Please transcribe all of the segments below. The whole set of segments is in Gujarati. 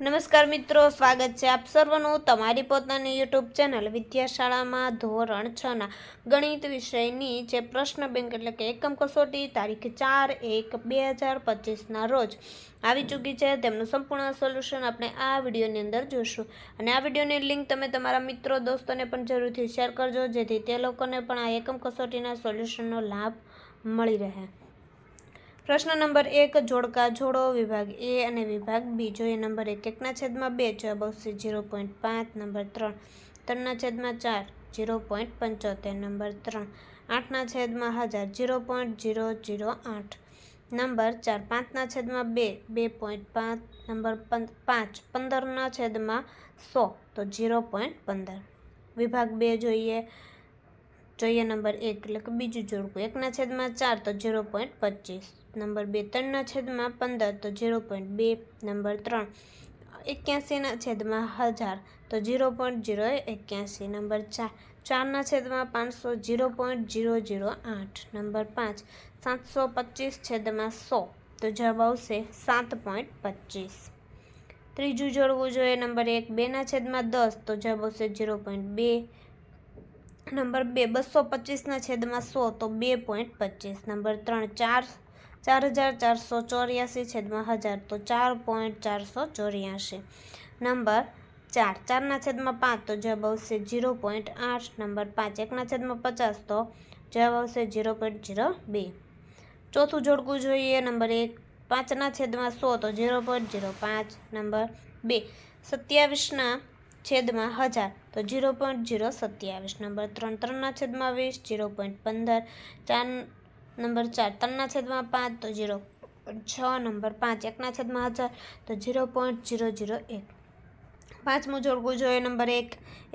નમસ્કાર મિત્રો, સ્વાગત છે આપ સર્વનું તમારી પોતાની યુટ્યુબ ચેનલ વિદ્યાશાળામાં ધોરણ છ ના ગણિત વિષયની જે પ્રશ્ન બેંક એટલે કે એકમ કસોટી તારીખ ચાર એક બે હજાર પચીસના રોજ આવી ચૂકી છે. તેમનું સંપૂર્ણ સોલ્યુશન આપણે આ વિડીયોની અંદર જોશું. અને આ વિડીયોની લિંક તમે તમારા મિત્રો, દોસ્તોને પણ જરૂરથી શેર કરજો, જેથી તે લોકોને પણ આ એકમ કસોટીના સોલ્યુશનનો લાભ મળી રહે. પ્રશ્ન નંબર એક, જોડકા જોડો, વિભાગ એ અને વિભાગ બી. જોઈએ નંબર એક એકના છેદમાં બે જવાબ આવશે ઝીરો પોઈન્ટ પાંચ, નંબર ત્રણ. ત્રણના છેદમાં ચાર, ઝીરો પોઈન્ટ પંચોતેર, નંબર ત્રણ. આઠના છેદમાં હજાર, ઝીરો પોઈન્ટ ઝીરો ઝીરો આઠ. નંબર ચાર, પાંચના છેદમાં બે બે પોઈન્ટ પાંચ, નંબર પાંચ. પંદરના છેદમાં સો, તો ઝીરો પોઈન્ટ પંદર. વિભાગ બે જોઈએ. જોઈએ નંબર એક એટલે કે બીજું જોડકું. એકના છેદમાં ચાર તો ઝીરો પોઈન્ટ પચીસ. નંબર બે ત્રણના છેદમાં પંદર તો ઝીરો પોઈન્ટ બે. નંબર ત્રણ એક્યાસીના છેદમાં હજાર તો ઝીરો પોઈન્ટ ઝીરો એક્યાસી. નંબર ચાર ચારના છેદમાં પાંચસો ઝીરો પોઈન્ટ ઝીરો ઝીરો આઠ. નંબર પાંચ સાતસો પચીસ છેદમાં સો તો જવાબ આવશે સાત પોઈન્ટ પચીસ. ત્રીજું જોડવું જોઈએ, નંબર એક બેના છેદમાં દસ તો જવાબ આવશે ઝીરો પોઈન્ટ બે. નંબર બે બસો પચીસના છેદમાં સો, તો બે પોઈન્ટ પચીસ. નંબર ત્રણ ચાર ચાર હજાર ચારસો ચોર્યાસી છેદમાં હજાર, તો ચાર પોઈન્ટ ચારસો ચોર્યાસી. નંબર ચાર, ચારના છેદમાં પાંચ, તો જવાબ આવશે ઝીરો પોઈન્ટ આઠ. નંબર પાંચ, એકના છેદમાં પચાસ, તો જવાબ આવશે ઝીરો પોઈન્ટ ઝીરો બે. ચોથું જોડકું જોઈએ, નંબર એક, પાંચના છેદમાં સો, તો ઝીરો પોઈન્ટ ઝીરો પાંચ. નંબર બે, સત્યાવીસના છેદમાં હજાર તો ઝીરો પોઈન્ટ ઝીરો સત્યાવીસ. નંબર ત્રણ, ત્રણના છેદમાં વીસ ઝીરો પોઈન્ટ પંદર. ચાર, નંબર ચાર, ત્રણના છેદમાં પાંચ તો ઝીરો છ. નંબર પાંચ, એકના છેદમાં હજાર તો ઝીરો પોઈન્ટ ઝીરો ઝીરો એક. પાંચમું જોડકું જોઈએ, નંબર એક.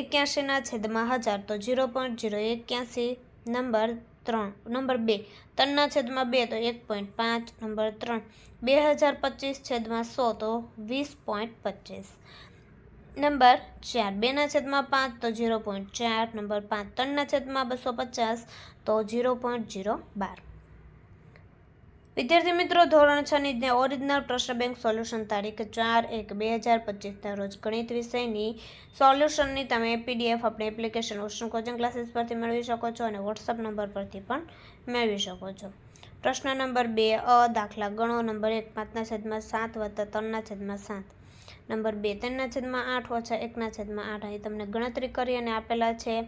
એક્યાસીના છેદમાં હજાર તો ઝીરો પોઈન્ટ ઝીરો એક્યાસી. નંબર ત્રણ, નંબર બે. ત્રણના છેદમાં બે તો એક પોઈન્ટ પાંચ. નંબર ત્રણ, બે હજાર પચીસ છેદમાં સો તો વીસ પોઈન્ટ પચીસ. નંબર ચાર બેના છેદમાં પાંચ તો ઝીરો પોઈન્ટ ચાર, નંબર પાંચ ત્રણના છેદમાં બસો પચાસ તો ઝીરો પોઈન્ટ ઝીરો બાર. વિદ્યાર્થી મિત્રો, ધોરણ છ ની ઓરિજિનલ પ્રશ્ન બેંક સોલ્યુશન તારીખ ચાર એક બે હજાર પચીસના રોજ ગણિત વિષયની સોલ્યુશનની તમે પીડીએફ આપણે એપ્લિકેશન ઓશન કોચિંગ ક્લાસીસ પરથી મેળવી શકો છો અને વોટ્સઅપ નંબર પરથી પણ મેળવી શકો છો. પ્રશ્ન નંબર બે, અ, દાખલા ગણો. નંબર એક પાંચના છેદમાં સાત વત્તા ત્રણના છેદમાં સાત. નંબર બે, ત્રણના છેદમાં આઠ, ઓછા એકના છેદમાં આઠ. અહીં તમને ગણતરી કરી અને આપેલા છે.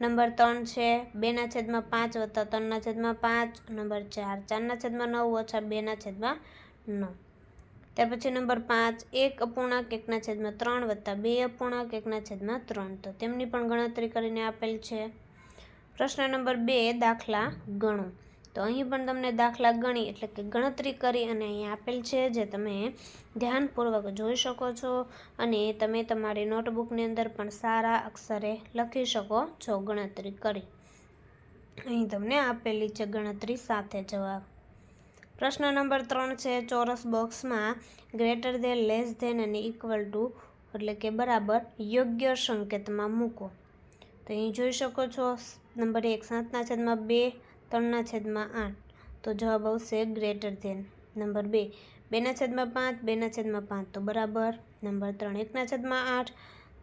નંબર ત્રણ છે, બેના છેદમાં પાંચ વત્તા ત્રણના છેદમાં પાંચ. નંબર ચાર, ચારના છેદમાં નવ, ઓછા બેના છેદમાં નવ. ત્યાર પછી નંબર પાંચ, એક અપૂર્ણાંક, એકના છેદમાં ત્રણ વત્તા બે અપૂર્ણાંક, એકના છેદમાં ત્રણ. તો તેમની પણ ગણતરી કરીને આપેલ છે. પ્રશ્ન નંબર બે, દાખલા ગણો. તો અહીં પણ તમને દાખલા ગણી એટલે કે ગણતરી કરી અને અહીં આપેલ છે જે તમે ધ્યાનપૂર્વક જોઈ શકો છો અને તમે તમારી નોટબુકની અંદર પણ સારા અક્ષરે લખી શકો છો ગણતરી કરી. અહીં તમને આપેલી છે ગણતરી સાથે જવાબ. પ્રશ્ન નંબર ત્રણ છે, ચોરસ બોક્સમાં ગ્રેટર ધેન લેસ ધેન અને ઇક્વલ ટુ એટલે કે બરાબર યોગ્ય સંકેતમાં મૂકો. તો અહીં જોઈ શકો છો, નંબર એક સાતના છેદમાં બે ત્રણના છેદમાં આઠ. તો જવાબ આવશે ગ્રેટર ધેન. નંબર બે બેના છેદમાં પાંચ બેના છેદમાં પાંચ. તો બરાબર. નંબર ત્રણ એકના છેદમાં આઠ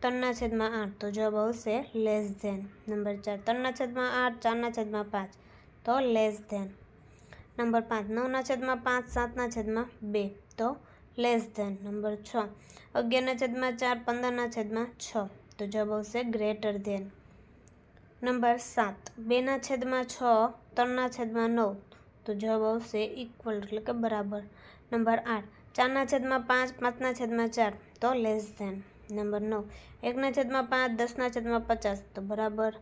ત્રણના છેદમાં આઠ. તો જવાબ આવશે લેસ ધેન. નંબર ચાર ત્રણના છેદમાં આઠ ચારના છેદમાં પાંચ. તો લેસ ધેન. નંબર પાંચ, નવના છેદમાં પાંચ, સાતના છેદમાં બે. તો લેસ ધેન. નંબર છ, અગિયારના છેદમાં ચાર, પંદરના છેદમાં છ. તો જવાબ આવશે ગ્રેટર ધેન. નંબર સાત. બેના છેદમાં છ, ત્રણના છેદમાં નવ. તો જવાબ આવશે ઇક્વલ એટલે કે બરાબર. નંબર આઠ. ચારના છેદમાં પાંચ, પાંચના છેદમાં ચાર, તો લેસ ધેન નંબર નવ. એકના છેદમાં પાંચ, દસના છેદમાં પચાસ, તો બરાબર.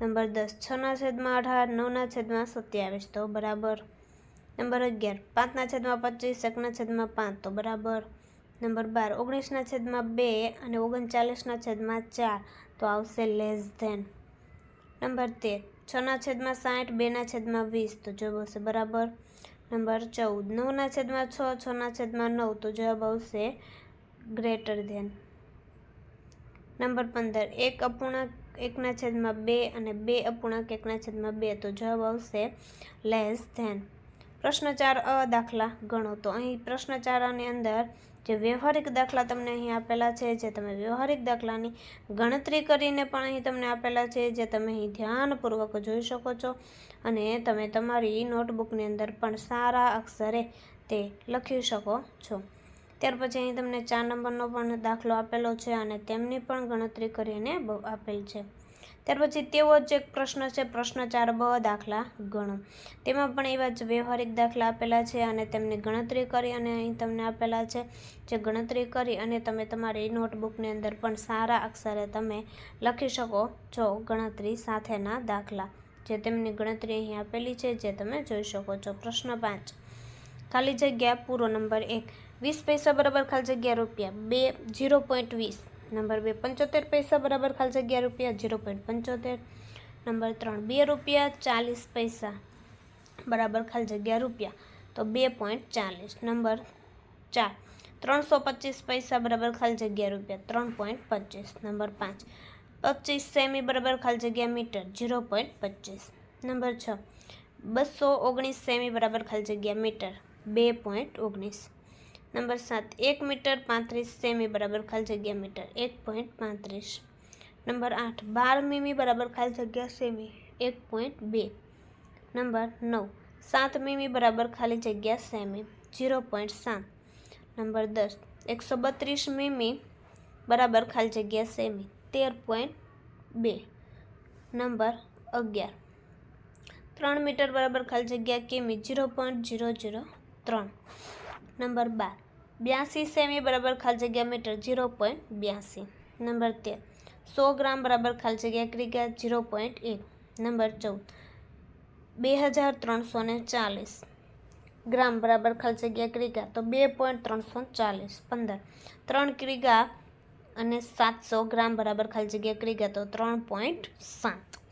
નંબર દસ. છના છેદમાં અઢાર, નવના છેદમાં સત્યાવીસ, તો બરાબર. નંબર અગિયાર. પાંચના છેદમાં પચીસ, એકના છેદમાં પાંચ, તો બરાબર. નંબર બાર. ઓગણીસના છેદમાં બે અને ઓગણચાલીસના છેદમાં ચાર, તો આવશે લેસ ધેન નંબર તેર. છના છેદમાં સાઠ, બેના છેદમાં વીસ. તો જવાબ આવશે બરાબર નંબર ચૌદ. નવના છેદમાં છ, છના છેદમાં નવ. તો જવાબ આવશે ગ્રેટર ધેન. નંબર પંદર. એક અપૂર્ણાંક એકના છેદમાં બે અને બે અપૂર્ણાંક એકના છેદમાં બે. તો જવાબ આવશે લેસ ધેન. પ્રશ્ન ચાર અ દાખલા ગણો તો અહીં પ્રશ્ન ચારની અંદર જે વ્યવહારિક દાખલા તમને અહીં આપેલા છે, જે તમે વ્યવહારિક દાખલાની ગણતરી કરીને પણ અહીં તમને આપેલા છે, જે તમે અહીં ધ્યાનપૂર્વક જોઈ શકો છો. અને તમે તમારી નોટબુકની અંદર પણ સારા અક્ષરે તે લખી શકો છો. ત્યાર પછી અહીં તમને ચાર નંબરનો પણ દાખલો આપેલો છે અને તેમની પણ ગણતરી કરીને આપેલ છે. ત્યાર પછી તેવો જ એક પ્રશ્ન છે પ્રશ્ન ચાર બ દાખલા ગણો. તેમાં પણ એવા જ વ્યવહારિક દાખલા આપેલા છે અને તેમની ગણતરી કરી અને અહીં તમને આપેલા છે જે ગણતરી કરી અને તમે તમારી નોટબુકની અંદર પણ સારા અક્ષરે તમે લખી શકો છો ગણતરી સાથેના દાખલા. જે તેમની ગણતરી અહીં આપેલી છે, જે તમે જોઈ શકો છો. પ્રશ્ન પાંચ. ખાલી જગ્યા પૂરો નંબર એક. વીસ પૈસા બરાબર ખાલી જગ્યા રૂપિયા. બે જીરો પોઈન્ટ વીસ. નંબર બે પંચોતેર પૈસા બરાબર ખાલી જગ્યા રૂપિયા જીરો પોઈન્ટ પંચોતેર નંબર ત્રણ બે રૂપિયા ચાલીસ પૈસા બરાબર ખાલી જગ્યા રૂપિયા તો બે પોઈન્ટ ચાલીસ નંબર ચાર ત્રણસો પચીસ પૈસા બરાબર ખાલી જગ્યા રૂપિયા ત્રણ પોઈન્ટ પચીસ નંબર પાંચ પચીસ સેમી બરાબર ખાલી જગ્યા મીટર જીરો પોઈન્ટ પચીસ નંબર છ બસો ઓગણીસ સેમી બરાબર ખાલી જગ્યા મીટર બે પોઈન્ટ ઓગણીસ નંબર સાત એક મીટર પાંત્રીસ સેમી બરાબર ખાલી જગ્યા મીટર એક પોઈન્ટ પાંત્રીસ નંબર આઠ બાર મીમી બરાબર ખાલી જગ્યા સેમી એક પોઈન્ટ બે નંબર નવ સાત મીમી બરાબર ખાલી જગ્યા સેમી જીરો પોઈન્ટ સાત નંબર દસ એકસો બત્રીસ મીમી બરાબર ખાલી જગ્યા સેમી તેર પોઈન્ટ બે નંબર અગિયાર ત્રણ મીટર બરાબર ખાલી જગ્યા km zero point zero zero ત્રણ નંબર બાર. બ્યાસી સેમી બરાબર ખાલી જગ્યા મીટર ઝીરો પોઈન્ટ બ્યાસી. નંબર તેર. સો ગ્રામ બરાબર ખાલી જગ્યા ક્રિકા ઝીરો પોઈન્ટ એક. નંબર ચૌદ. બે હજાર ત્રણસો ને ચાલીસ. ગ્રામ બરાબર ખાલી જગ્યા ક્રિકા તો બે પોઈન્ટ ત્રણસો ચાલીસ. પંદર. ત્રણ ક્રિગા અને સાતસો ગ્રામ બરાબર ખાલી જગ્યા ક્રિકા તો ત્રણ પોઈન્ટ સાત.